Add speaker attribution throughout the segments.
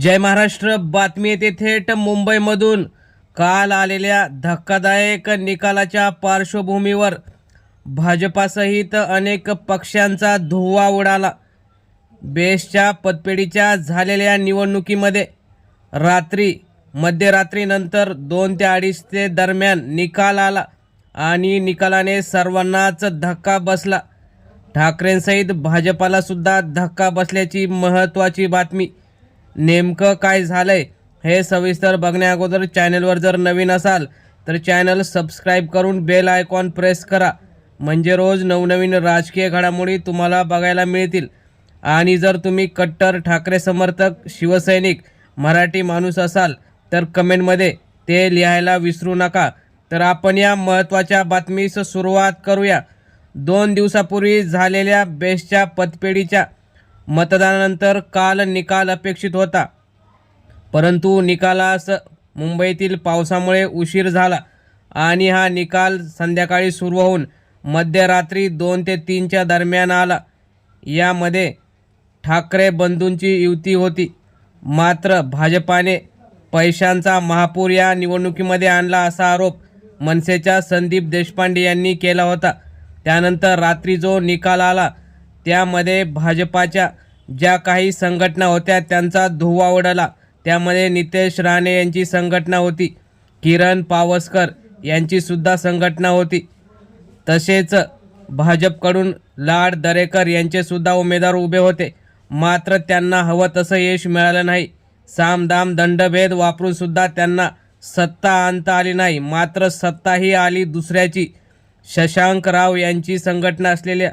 Speaker 1: जय महाराष्ट्र बातमी येते थेट मुंबईमधून. काल आलेल्या धक्कादायक निकालाच्या पार्श्वभूमीवर भाजपासहित अनेक पक्षांचा धुव्वा उडाला. बेस्टच्या पतपेढीच्या झालेल्या निवडणुकीमध्ये रात्री मध्यरात्रीनंतर दोन ते अडीच ते दरम्यान निकाल आला आणि निकालाने सर्वांनाच धक्का बसला. ठाकरेंसहित भाजपालासुद्धा धक्का बसल्याची महत्त्वाची बातमी नेमकं काय झालंय हे सविस्तर बघण्याअगोदर चॅनलवर जर नवीन असाल तर चॅनल सबस्क्राईब करून बेल आयकॉन प्रेस करा. म्हणजे रोज नवनवीन राजकीय घडामोडी तुम्हाला बघायला मिळतील. आणि जर तुम्ही कट्टर ठाकरे समर्थक शिवसैनिक मराठी माणूस असाल तर कमेंटमध्ये ते लिहायला विसरू नका. तर आपण या महत्त्वाच्या बातमीस सुरुवात करूया. दोन दिवसापूर्वी झालेल्या बेस्टच्या पतपेढीच्या मतदानानंतर काल निकाल अपेक्षित होता. परंतु निकालास मुंबईतील पावसामुळे उशीर झाला आणि हा निकाल संध्याकाळी सुरू होऊन मध्यरात्री दोन ते तीनच्या दरम्यान आला. यामध्ये ठाकरे बंधूंची युती होती. मात्र भाजपाने पैशांचा महापूर या निवडणुकीमध्ये आणला असा आरोप मनसेच्या संदीप देशपांडे यांनी केला होता. त्यानंतर रात्री जो निकाल आला त्यामध्ये भाजपाच्या ज्या काही संघटना होत्या त्यांचा धुव्वा उडाला. त्यामध्ये नितेश राणे यांची संघटना होती. किरण पावसकर यांचीसुद्धा संघटना होती. तसेच भाजपकडून लाड दरेकर यांचेसुद्धा उमेदवार उभे होते. मात्र त्यांना हवं तसं यश मिळालं नाही. सामदाम दंडभेद वापरूनसुद्धा त्यांना सत्ता आणता आली नाही. मात्र सत्ता ही आली दुसऱ्याची. शशांक राव यांची संघटना असलेल्या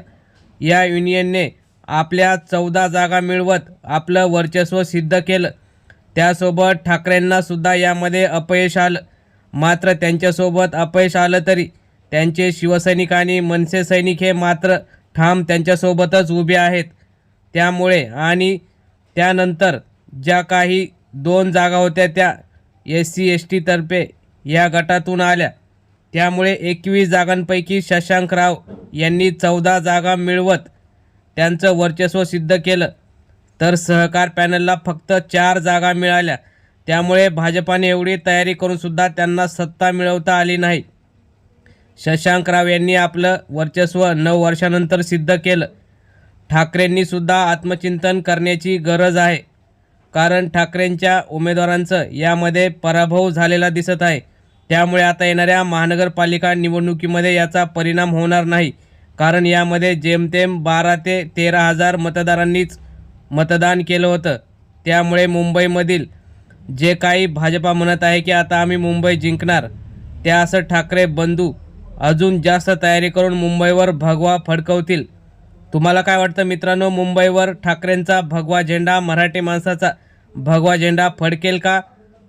Speaker 1: या युनियनने आपल्या चौदा जागा मिळवत आपलं वर्चस्व सिद्ध केलं. त्यासोबत ठाकरेंना सुद्धा यामध्ये अपयश आलं. मात्र त्यांच्यासोबत अपयश आलं तरी त्यांचे शिवसैनिक आणि मनसे सैनिक हे मात्र ठाम त्यांच्यासोबतच उभे आहेत. त्यामुळे आणि त्यानंतर ज्या काही दोन जागा होत्या त्या एस सी एस टीतर्फे या गटातून आल्या. त्यामुळे एकवीस जागांपैकी शशांकराव यांनी चौदा जागा मिळवत त्यांचं वर्चस्व सिद्ध केलं. तर सहकार पॅनलला फक्त चार जागा मिळाल्या. त्यामुळे भाजपाने एवढी तयारी करूनसुद्धा त्यांना सत्ता मिळवता आली नाही. शशांकराव यांनी आपलं वर्चस्व नऊ वर्षानंतर सिद्ध केलं. ठाकरेंनीसुद्धा आत्मचिंतन करण्याची गरज आहे. कारण ठाकरेंच्या उमेदवारांचं यामध्ये पराभव झालेला दिसत आहे. त्यामुळे आता येणाऱ्या महानगरपालिका निवडणुकीमध्ये याचा परिणाम होणार नाही. कारण यामध्ये जेमतेम बारा ते तेरा हजार मतदारांनीच मतदान केलं होतं. त्यामुळे मुंबईमधील जे काही भाजपा म्हणत आहे की आता आम्ही मुंबई जिंकणार त्या असं ठाकरे बंधू अजून जास्त तयारी करून मुंबईवर भगवा फडकवतील. तुम्हाला काय वाटतं मित्रांनो? मुंबईवर ठाकरेंचा भगवा झेंडा मराठी माणसाचा भगवा झेंडा फडकेल का?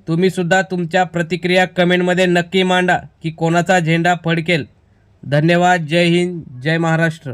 Speaker 1: तुम्ही सुद्धा तुमच्या प्रतिक्रिया कमेंटमध्ये नक्की मांडा की कोणाचा झेंडा फडकेल. धन्यवाद. जय हिंद. जय महाराष्ट्र.